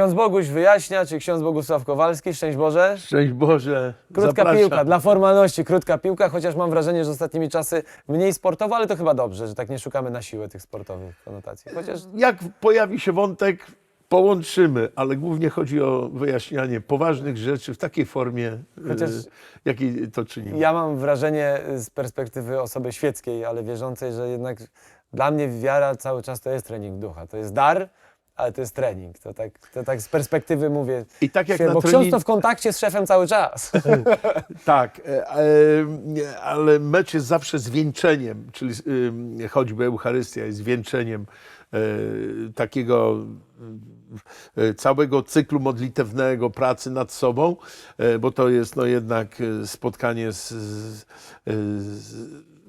Ksiądz Boguś wyjaśnia, czy ksiądz Bogusław Kowalski, szczęść Boże. Szczęść Boże. Krótka zapraszam. piłka, dla formalności krótka piłka, chociaż mam wrażenie, że ostatnimi czasy mniej sportowo, ale to chyba dobrze, że tak nie szukamy na siłę tych sportowych konotacji. Chociaż Jak pojawi się wątek, połączymy, ale głównie chodzi o wyjaśnianie poważnych rzeczy w takiej formie, Chociaż- e, jakiej to czynimy. ja mam wrażenie z perspektywy osoby świeckiej, ale wierzącej, że jednak dla mnie wiara cały czas to jest trening ducha. To jest dar, ale to jest trening. To tak, to tak z perspektywy mówię. I tak jak na bo ksiądz trening- to w kontakcie z szefem cały czas. Tak, e, ale mecz jest zawsze zwieńczeniem, czyli e, choćby Eucharystia jest zwieńczeniem e, takiego e, całego cyklu modlitewnego, pracy nad sobą, bo to jest no jednak spotkanie z, z,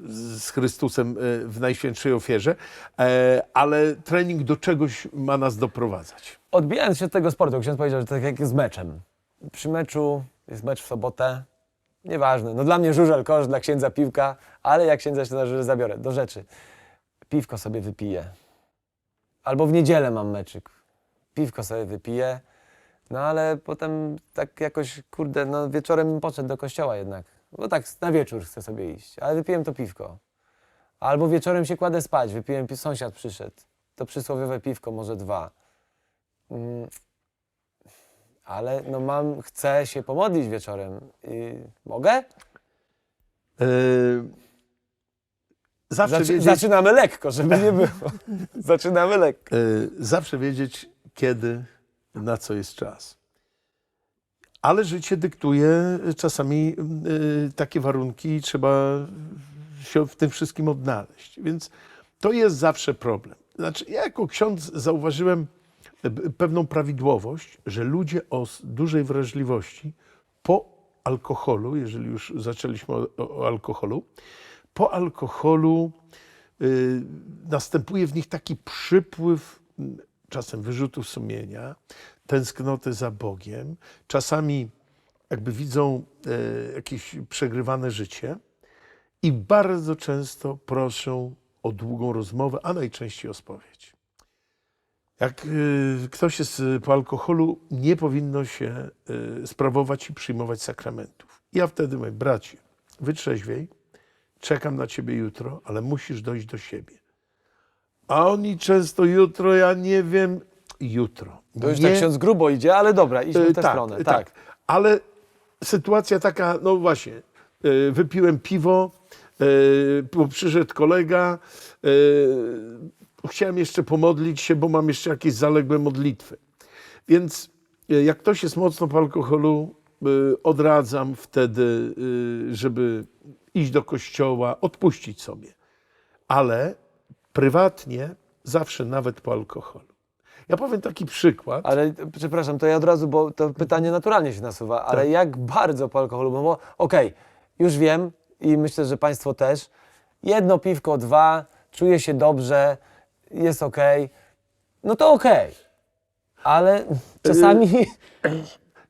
z, Chrystusem e, w Najświętszej ofierze, e, ale trening do czegoś ma nas doprowadzać. Odbijając się od tego sportu, ksiądz powiedział, że tak jak z meczem. Przy meczu jest mecz w sobotę, nieważne. No dla mnie żużel kosz, dla księdza piłka, ale jak księdza się na żużel zabiorę. Do rzeczy. Piwko sobie wypiję. Albo w niedzielę mam meczyk. Piwko sobie wypiję. No ale potem tak jakoś, kurde, no wieczorem poszedł do kościoła jednak. Bo tak na wieczór chcę sobie iść. Ale wypiłem to piwko. Albo wieczorem się kładę spać, wypiłem, pi- sąsiad przyszedł. To przysłowiowe piwko, może dwa. Mm, Ale no mam, chcę się pomodlić wieczorem. I mogę? E, Zawsze Zaczy, wiedzieć, Zaczynamy lekko, żeby nie było. Zaczynamy lekko. e, zawsze wiedzieć, kiedy, na co jest czas. Ale życie dyktuje czasami e, takie warunki i trzeba się w tym wszystkim odnaleźć. Więc to jest zawsze problem. Znaczy, ja jako ksiądz zauważyłem e, pewną prawidłowość, że ludzie o dużej wrażliwości po alkoholu, jeżeli już zaczęliśmy o, o, alkoholu, po alkoholu y, następuje w nich taki przypływ czasem wyrzutów sumienia, tęsknoty za Bogiem, czasami jakby widzą e, jakieś przegrywane życie i bardzo często proszą o długą rozmowę, a najczęściej o spowiedź. Jak y, ktoś jest y, po alkoholu, nie powinno się y, sprawować i przyjmować sakramentów. Ja wtedy mówię, bracie, wytrzeźwiej, czekam na ciebie jutro, ale musisz dojść do siebie. A oni często jutro, ja nie wiem, jutro. To już nie, tak ksiądz grubo idzie, ale dobra, idźmy E, w tę stronę. tak, Tak. tak. Ale sytuacja taka, no właśnie, e, wypiłem piwo, e, bo przyszedł kolega, e, chciałem jeszcze pomodlić się, bo mam jeszcze jakieś zaległe modlitwy. Więc e, jak ktoś jest mocno po alkoholu, e, odradzam wtedy, e, żeby iść do kościoła, odpuścić sobie. Ale prywatnie zawsze nawet po alkoholu. Ja powiem taki przykład. Ale przepraszam, to ja od razu, bo to pytanie naturalnie się nasuwa, ale Tak. jak bardzo po alkoholu? Bo, bo okej, już wiem i myślę, że Państwo też. Jedno piwko, dwa, czuję się dobrze, jest okej. No to okej. Ale czasami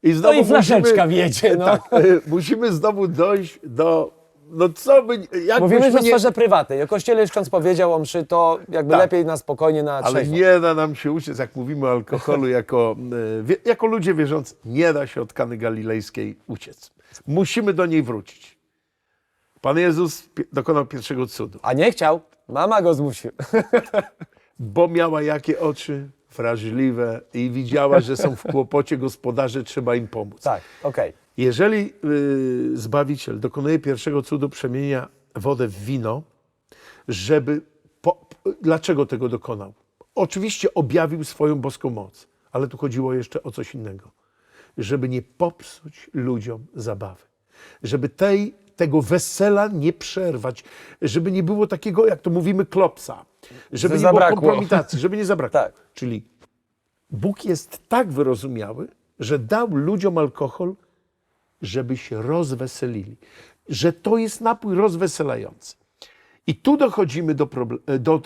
I to i flaszeczka wiedzie. No. Tak, e, musimy znowu dojść do. No co by. Jak Mówimy byśmy o sferze prywatnej. O kościele już ksiądz powiedział o mszy, to jakby Tak. lepiej na spokojnie, na Ale trzeźwo. nie da nam się uciec, jak mówimy o alkoholu, jako, e, wie, jako ludzie wierzący, nie da się od Kany Galilejskiej uciec. Musimy do niej wrócić. Pan Jezus pi- dokonał pierwszego cudu, A nie chciał, mama go zmusiła. bo miała jakie oczy wrażliwe i widziała, że są w kłopocie gospodarze, trzeba im pomóc. tak, okej. Jeżeli y, Zbawiciel dokonuje pierwszego cudu, przemienia wodę w wino, żeby. Po, dlaczego tego dokonał? Oczywiście objawił swoją boską moc, ale tu chodziło jeszcze o coś innego. Żeby nie popsuć ludziom zabawy. Żeby tej, tego wesela nie przerwać. Żeby nie było takiego, jak to mówimy, klopsa. Żeby Że nie zabrakło. było kompromitacji, żeby nie zabrakło. Tak. Czyli Bóg jest tak wyrozumiały, że dał ludziom alkohol, żeby się rozweselili. Że to jest napój rozweselający. I tu dochodzimy do, proble- do,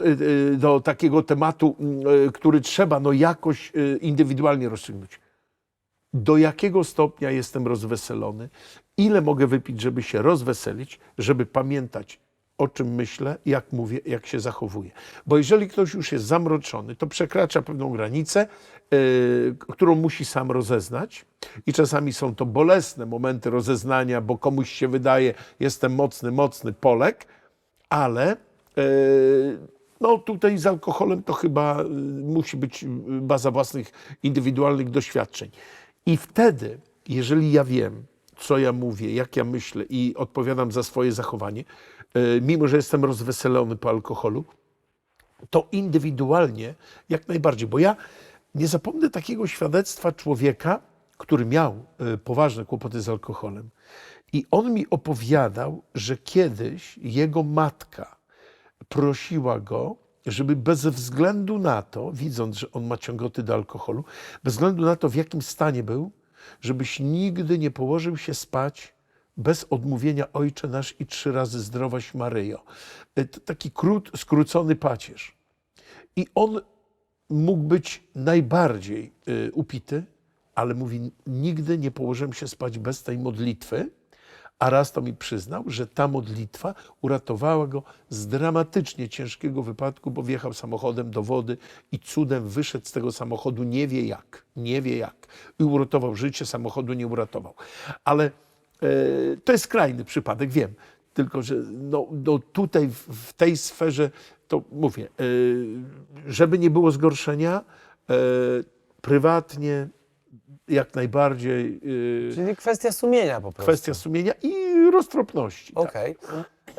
e, do takiego tematu, mm, e, który trzeba no jakoś e, indywidualnie rozstrzygnąć. Do jakiego stopnia jestem rozweselony? Ile mogę wypić, żeby się rozweselić, żeby pamiętać o czym myślę, jak mówię, jak się zachowuję. Bo jeżeli ktoś już jest zamroczony, to przekracza pewną granicę, yy, którą musi sam rozeznać. I czasami są to bolesne momenty rozeznania, bo komuś się wydaje, jestem mocny, mocny Polek, ale yy, no tutaj z alkoholem to chyba yy, musi być baza własnych indywidualnych doświadczeń. I wtedy, jeżeli ja wiem, co ja mówię, jak ja myślę i odpowiadam za swoje zachowanie, mimo że jestem rozweselony po alkoholu, to indywidualnie jak najbardziej. Bo ja nie zapomnę takiego świadectwa człowieka, który miał y, poważne kłopoty z alkoholem. I on mi opowiadał, że kiedyś jego matka prosiła go, żeby bez względu na to, widząc, że on ma ciągoty do alkoholu, bez względu na to, w jakim stanie był, żebyś nigdy nie położył się spać bez odmówienia Ojcze nasz i trzy razy zdrowaś Maryjo. Y, To taki krót, skrócony pacierz. I on mógł być najbardziej y, upity, ale mówi, nigdy nie położyłem się spać bez tej modlitwy, a raz to mi przyznał, że ta modlitwa uratowała go z dramatycznie ciężkiego wypadku, bo wjechał samochodem do wody i cudem wyszedł z tego samochodu, nie wie jak, nie wie jak. I uratował życie, samochodu nie uratował. Ale e, to jest skrajny przypadek, wiem. Tylko, że no, no tutaj w, tej sferze, to mówię, e, żeby nie było zgorszenia, e, prywatnie jak najbardziej e, Czyli kwestia sumienia po prostu. kwestia sumienia i roztropności. tak. Okej.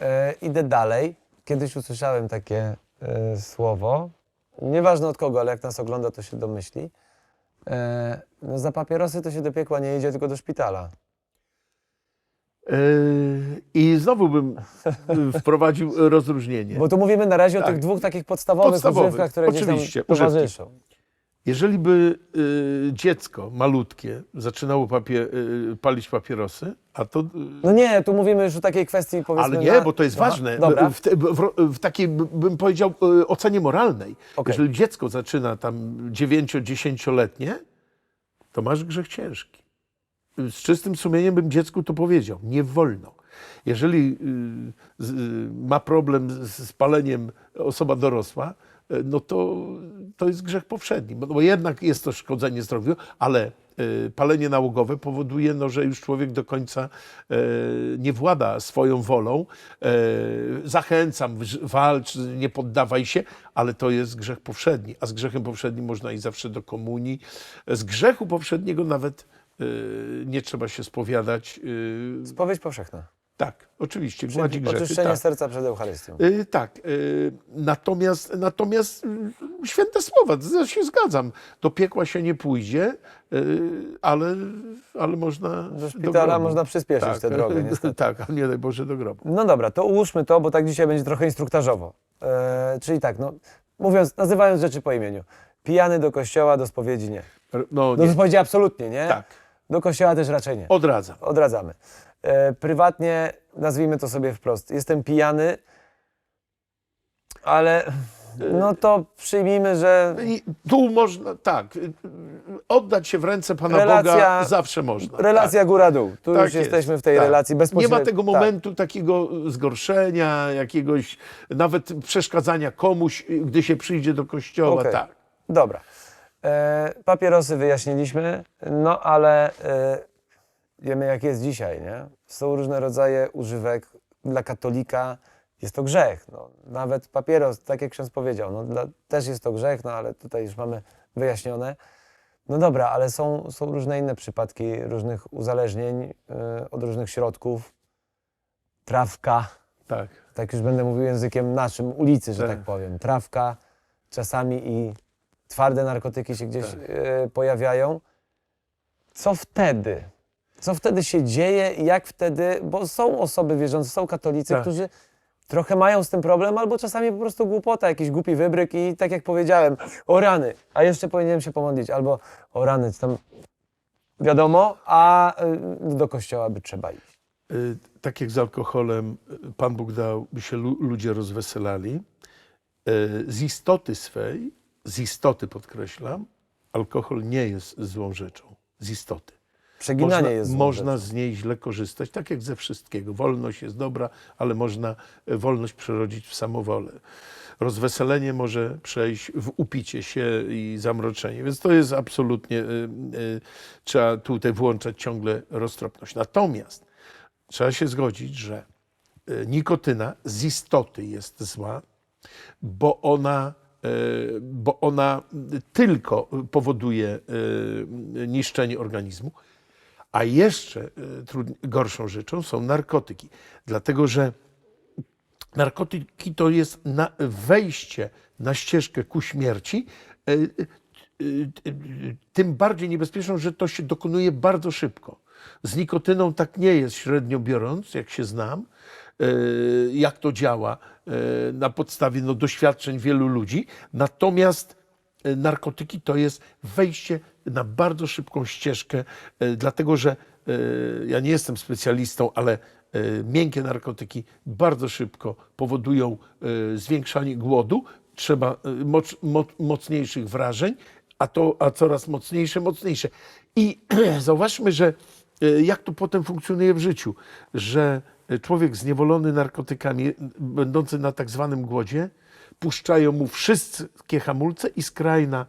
E, Idę dalej. Kiedyś usłyszałem takie e, słowo. Nieważne od kogo, ale jak nas ogląda, to się domyśli. E, no za papierosy to się do piekła nie idzie, tylko do szpitala. Yy, I znowu bym y, wprowadził rozróżnienie. Bo tu mówimy na razie o Tak. tych dwóch takich podstawowych, Podstawowych, używkach, które gdzieś oczywiście, tam towarzyszą. Jeżeli by y, dziecko malutkie zaczynało y, palić papierosy, a to. y, No nie, tu mówimy już o takiej kwestii powiedzmy ale nie, na... bo to jest Aha, ważne. Dobra. W, te, w, w takiej, bym powiedział, y, ocenie moralnej. Okej. Jeżeli dziecko zaczyna tam 9-10-letnie, to masz grzech ciężki. Z czystym sumieniem bym dziecku to powiedział. Nie wolno. Jeżeli y, y, ma problem z, paleniem osoba dorosła, y, no to, to jest grzech powszedni. Bo, jednak jest to szkodzenie zdrowiu, ale palenie nałogowe powoduje, no, że już człowiek do końca nie włada swoją wolą. Zachęcam, walcz, nie poddawaj się, ale to jest grzech powszedni. A z grzechem powszednim można iść zawsze do komunii. Z grzechu powszedniego nawet nie trzeba się spowiadać. y, Spowiedź powszechna. Tak, oczywiście, gładzi grzechy. oczyszczenie Tak. serca przed Eucharystią. Y, tak, y, natomiast, natomiast y, święte słowa, ja się zgadzam. Do piekła się nie pójdzie, y, ale, ale można. Do szpitala grobu. można przyspieszyć tę drogę, niestety. tak, a nie daj Boże do grobu. No dobra, to ułóżmy to, bo tak dzisiaj będzie trochę instruktażowo. E, czyli tak, no, mówiąc, nazywając rzeczy po imieniu. Pijany do kościoła, do spowiedzi nie. No Do nie, spowiedzi absolutnie nie. tak, Do kościoła też raczej nie. odradzam. Odradzamy. E, prywatnie, nazwijmy to sobie wprost, jestem pijany, ale no to przyjmijmy, że I tu można, tak, oddać się w ręce Pana Relacja- Boga zawsze można. relacja góra-dół. Tu Tak już jest, jesteśmy w tej tak. relacji Nie bezpośrednio. ma tego momentu takiego zgorszenia, jakiegoś nawet przeszkadzania komuś, gdy się przyjdzie do kościoła. Okej. Tak. Dobra. E, papierosy wyjaśniliśmy, no ale e, wiemy jak jest dzisiaj, nie? Są różne rodzaje używek. Dla katolika jest to grzech. No, nawet papieros, tak jak ksiądz powiedział, no, dla, też jest to grzech, no ale tutaj już mamy wyjaśnione. No dobra, ale są, są różne inne przypadki różnych uzależnień e, od różnych środków. Trawka, tak. tak już będę mówił językiem naszym, ulicy, że Tak. tak powiem. Trawka, czasami i twarde narkotyki się gdzieś Tak. e, pojawiają. Co wtedy? Co wtedy się dzieje i jak wtedy, bo są osoby wierzące, są katolicy, Tak. którzy trochę mają z tym problem, albo czasami po prostu głupota, jakiś głupi wybryk i tak jak powiedziałem, o rany, a jeszcze powinienem się pomodlić, albo o rany, czy tam wiadomo, a y, do kościoła by trzeba iść. Y, Tak jak z alkoholem, y, Pan Bóg dał, by się lu- ludzie rozweselali. Y, Z istoty swej, z istoty podkreślam, alkohol nie jest złą rzeczą. Z istoty. Przeginanie można, jest złą Można z niej źle korzystać, tak jak ze wszystkiego. Wolność jest dobra, ale można e, wolność przerodzić w samowolę. Rozweselenie może przejść w upicie się i zamroczenie, więc to jest absolutnie, y, y, trzeba tutaj włączać ciągle roztropność. Natomiast trzeba się zgodzić, że nikotyna z istoty jest zła, bo ona, bo ona tylko powoduje e, niszczenie organizmu, a jeszcze e, gorszą rzeczą są narkotyki, dlatego że narkotyki to jest na wejście na ścieżkę ku śmierci. e, e, e, Tym bardziej niebezpieczną, że to się dokonuje bardzo szybko. Z nikotyną tak nie jest średnio biorąc, jak się znam, e, jak to działa e, na podstawie no, doświadczeń wielu ludzi. Natomiast e, narkotyki to jest wejście na bardzo szybką ścieżkę, dlatego że ja nie jestem specjalistą, ale miękkie narkotyki bardzo szybko powodują zwiększanie głodu, trzeba moc, moc, mocniejszych wrażeń, a to a coraz mocniejsze, mocniejsze. I zauważmy, że jak to potem funkcjonuje w życiu, że człowiek zniewolony narkotykami, będący na tak zwanym głodzie, puszczają mu wszystkie hamulce i skrajna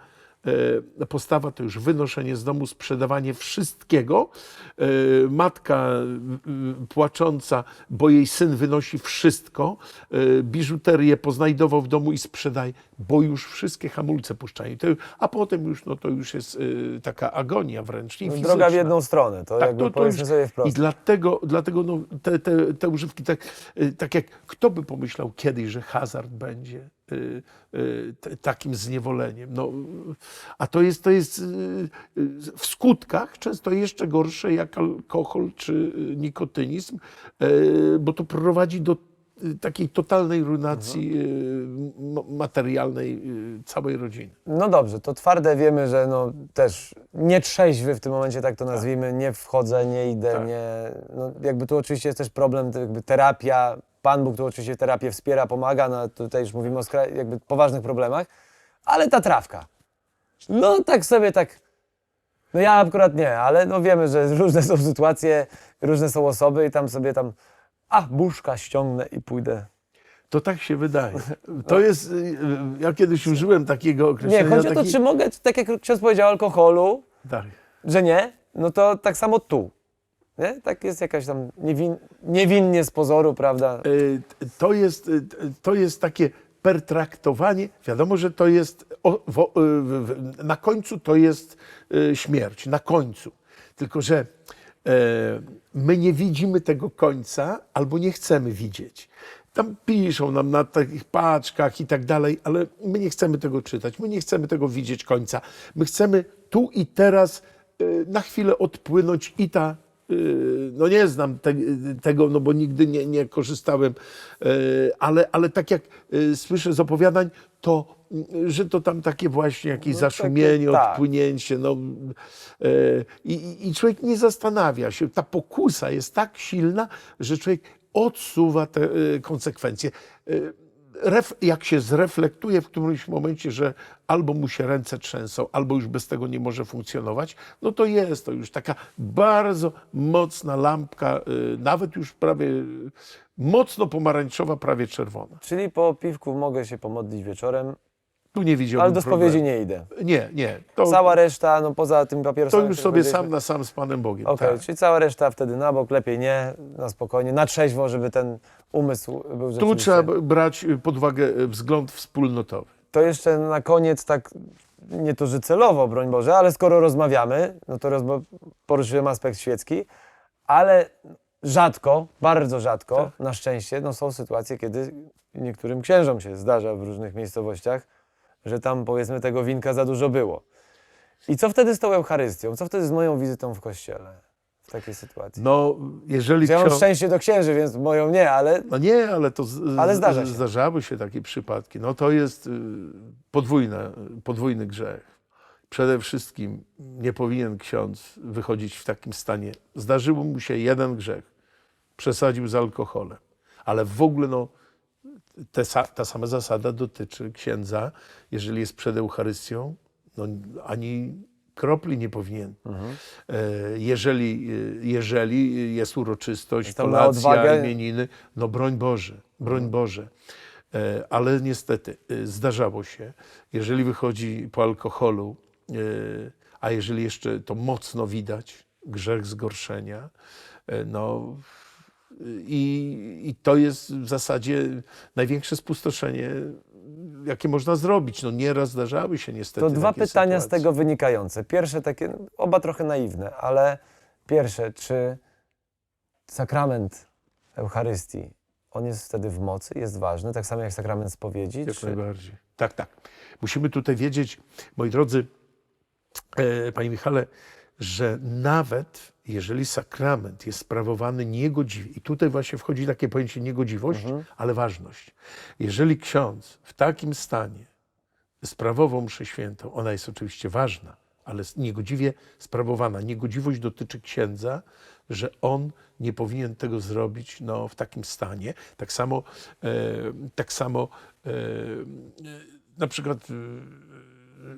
postawa to już wynoszenie z domu, sprzedawanie wszystkiego. E, Matka e, płacząca, bo jej syn wynosi wszystko, e, biżuterię poznajdował w domu i sprzedaje, bo już wszystkie hamulce puszczają. A potem już, no to już jest e, taka agonia wręcz. i Droga w fizyczna. jedną stronę, to Tak, jakby to, to już, sobie I wprost. dlatego, dlatego no, te, te, te używki, tak, tak jak kto by pomyślał kiedyś, że hazard będzie takim zniewoleniem. No, y, a to jest, to jest y, y, w skutkach często jeszcze gorsze jak alkohol czy y, nikotynizm, y, bo to prowadzi do y, takiej totalnej ruinacji y, m- materialnej y, całej rodziny. No dobrze, to twarde wiemy, że no też nie trzeźwy w tym momencie, tak to nazwijmy, nie wchodzę, nie idę, Tak. nie... No jakby tu oczywiście jest też problem, jakby terapia, Pan Bóg tu oczywiście terapię wspiera, pomaga, no tutaj już mówimy o jakby poważnych problemach, ale ta trawka, no tak sobie tak... No ja akurat nie, ale no wiemy, że różne są sytuacje, różne są osoby i tam sobie tam, a buszka ściągnę i pójdę. To tak się wydaje. To jest, y, y, ja kiedyś użyłem takiego Nie, określenia. chodzi o to, taki- czy mogę, tak jak ksiądz powiedział, alkoholu, Tak. że nie, no to tak samo tu. Nie? Tak jest jakaś tam niewin, niewinnie z pozoru, prawda? Y, To jest, y, to jest takie pertraktowanie. Wiadomo, że to jest o, wo, y, w- na końcu to jest śmierć, na końcu. Tylko, że e, my nie widzimy tego końca albo nie chcemy widzieć. Tam piszą nam na takich paczkach i tak dalej, ale my nie chcemy tego czytać, my nie chcemy tego widzieć końca. My chcemy tu i teraz na chwilę odpłynąć i ta no nie znam te, tego, no bo nigdy nie, nie korzystałem, yy, ale, ale tak jak yy, słyszę z opowiadań, to że to tam takie właśnie jakieś No, zaszumienie, takie- tak. odpłynięcie, no i, i- człowiek nie zastanawia się. Ta pokusa jest tak silna, że człowiek odsuwa te konsekwencje. Jak się zreflektuje w którymś momencie, że albo mu się ręce trzęsą, albo już bez tego nie może funkcjonować, no to jest to już taka bardzo mocna lampka, y, nawet już prawie mocno pomarańczowa, prawie czerwona. Czyli po piwku mogę się pomodlić wieczorem, Tu nie widziałbym ale do spowiedzi problemu. nie idę. Nie, nie. To, Cała reszta, no poza tym to papierosami... już które sobie sam na sam z Panem Bogiem. Okej, tak. czyli cała reszta wtedy na bok, lepiej nie, na spokojnie, na trzeźwo, żeby ten umysł był Tu rzeczywiście... trzeba brać pod uwagę y, wzgląd wspólnotowy. To jeszcze na koniec tak, nie to, że celowo, broń Boże, ale skoro rozmawiamy, no to poruszyłem aspekt świecki, ale rzadko, bardzo rzadko, Tak. na szczęście, no są sytuacje, kiedy niektórym księżom się zdarza w różnych miejscowościach, że tam powiedzmy tego winka za dużo było. I co wtedy z tą Eucharystią? Co wtedy z moją wizytą w kościele w takiej sytuacji? No, jeżeli Ja mam szczęście do księży, więc moją nie, ale No nie, ale to z, Ale zdarza się. zdarzały się takie przypadki. No to jest y, podwójne, podwójny grzech. Przede wszystkim nie powinien ksiądz wychodzić w takim stanie. Zdarzył mu się jeden grzech. Przesadził z alkoholem. Ale w ogóle no, te, sa- ta sama zasada dotyczy księdza, jeżeli jest przed Eucharystią, no, ani Kropli nie powinien. Mhm. E, Jeżeli, e, jeżeli jest uroczystość, na kolacja, odwagę- imieniny, no broń Boże, broń Boże. E, Ale niestety zdarzało się, jeżeli wychodzi po alkoholu, a jeżeli jeszcze to mocno widać, grzech zgorszenia, no i, i to jest w zasadzie największe spustoszenie, jakie można zrobić. No nieraz zdarzały się niestety To dwa takie pytania z sytuacje. tego wynikające. Pierwsze takie, oba trochę naiwne, ale pierwsze, czy sakrament Eucharystii, on jest wtedy w mocy, jest ważny, tak samo jak sakrament spowiedzi? Jak Czy... najbardziej. Tak, tak. Musimy tutaj wiedzieć, moi drodzy, e, Panie Michale, że nawet jeżeli sakrament jest sprawowany niegodziwie, i tutaj właśnie wchodzi takie pojęcie niegodziwość, ale ważność. Jeżeli ksiądz w takim stanie sprawował mszę świętą, ona jest oczywiście ważna, ale niegodziwie sprawowana. Niegodziwość dotyczy księdza, że on nie powinien tego zrobić no, w takim stanie. Tak samo, e, tak samo e, e, na przykład e,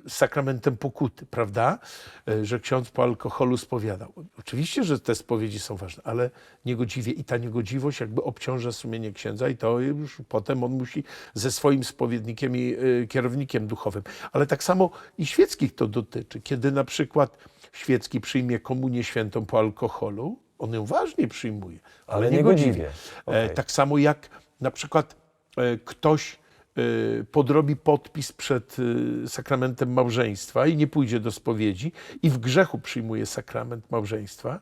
sakramentem pokuty, prawda? E, Że ksiądz po alkoholu spowiadał. Oczywiście, że te spowiedzi są ważne, ale niegodziwie i ta niegodziwość jakby obciąża sumienie księdza i to już potem on musi ze swoim spowiednikiem i e, kierownikiem duchowym. Ale tak samo i świeckich to dotyczy. Kiedy na przykład świecki przyjmie komunię świętą po alkoholu, on ją ważnie przyjmuje, ale, Ale niegodziwie. niegodziwie. Okej. Tak samo jak na przykład e, ktoś podrobi podpis przed e, sakramentem małżeństwa i nie pójdzie do spowiedzi i w grzechu przyjmuje sakrament małżeństwa.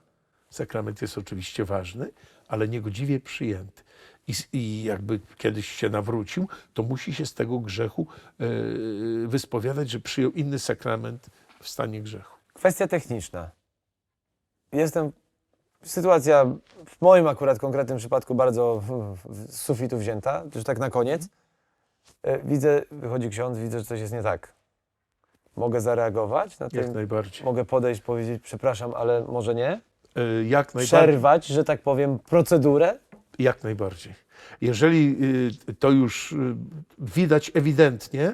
Sakrament jest oczywiście ważny, ale niegodziwie przyjęty. I, I jakby kiedyś się nawrócił, to musi się z tego grzechu e, wyspowiadać, że przyjął inny sakrament w stanie grzechu. Kwestia techniczna. Jestem. Sytuacja w moim akurat konkretnym przypadku bardzo z sufitu wzięta, że tak na koniec. E, Widzę, wychodzi ksiądz, widzę, że coś jest nie tak. Mogę zareagować na Jak tym? najbardziej. Mogę podejść, powiedzieć, przepraszam, ale może nie? E, Jak najbardziej. Przerwać, że tak powiem, procedurę? Jak najbardziej. Jeżeli y, to już y, widać ewidentnie,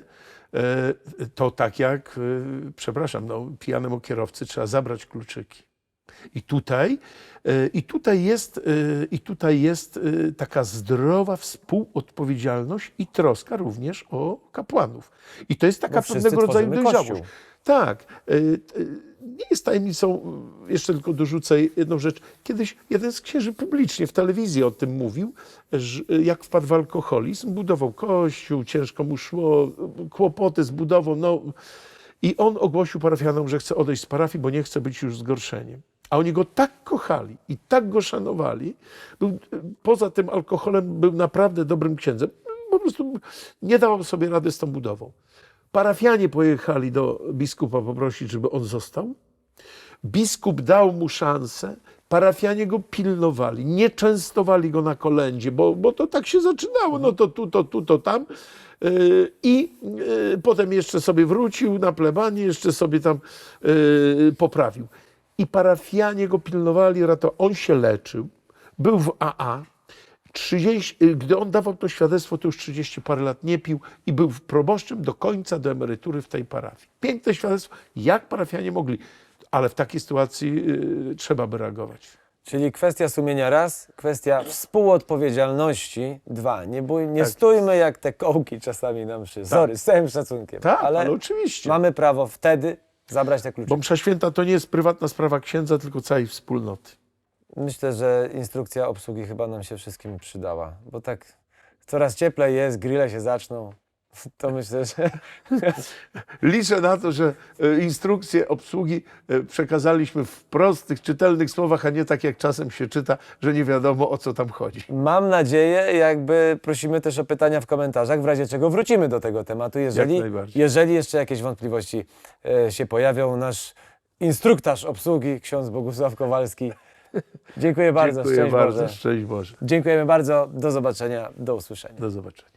y, to tak jak, y, przepraszam, no, pijanemu kierowcy trzeba zabrać kluczyki. I tutaj, y, i tutaj jest, y, i tutaj jest y, taka zdrowa współodpowiedzialność i troska również o kapłanów. I to jest taka pewnego rodzaju dojrzałość. Tak. Nie jest tajemnicą, jeszcze tylko dorzucę jedną rzecz. Kiedyś jeden z księży publicznie w telewizji o tym mówił, jak wpadł w alkoholizm, budował kościół, ciężko mu szło, kłopoty z budową. No, I on ogłosił parafianom, że chce odejść z parafii, bo nie chce być już zgorszeniem. A oni go tak kochali i tak go szanowali. Był, y, poza tym alkoholem był naprawdę dobrym księdzem. Po prostu nie dawał sobie rady z tą budową. Parafianie pojechali do biskupa poprosić, żeby on został. Biskup dał mu szansę, parafianie go pilnowali, nie częstowali go na kolędzie, bo, bo to tak się zaczynało, no to tu, to tu, to tam. Yy, I yy, potem jeszcze sobie wrócił na plebanie, jeszcze sobie tam yy, poprawił. I parafianie go pilnowali, rato. On się leczył, był w AA, 30, y, gdy on dawał to świadectwo, to już 30 parę lat nie pił i był proboszczem do końca, do emerytury w tej parafii. Piękne świadectwo, jak parafianie mogli, ale w takiej sytuacji y, trzeba by reagować. Czyli kwestia sumienia raz, kwestia współodpowiedzialności dwa. Nie, bój, nie Tak. stójmy jak te kołki czasami na mszy. Sorry, z całym szacunkiem. Tak, ale, ale oczywiście. mamy prawo wtedy zabrać te klucze. Bo msza święta to nie jest prywatna sprawa księdza, tylko całej wspólnoty. Myślę, że instrukcja obsługi chyba nam się wszystkim przydała, bo tak coraz cieplej jest, grille się zaczną. To myślę, że Liczę na to, że e, instrukcje obsługi e, przekazaliśmy w prostych, czytelnych słowach, a nie tak jak czasem się czyta, że nie wiadomo o co tam chodzi. mam nadzieję, jakby prosimy też o pytania w komentarzach, w razie czego wrócimy do tego tematu, jeżeli, najbardziej. jeżeli jeszcze jakieś wątpliwości e, się pojawią. Nasz instruktaż obsługi, ksiądz Bogusław Kowalski. Dziękuję bardzo, Dziękuję szczęść bardzo, Boże. szczęść Boże. Dziękujemy bardzo, do zobaczenia, do usłyszenia. Do zobaczenia.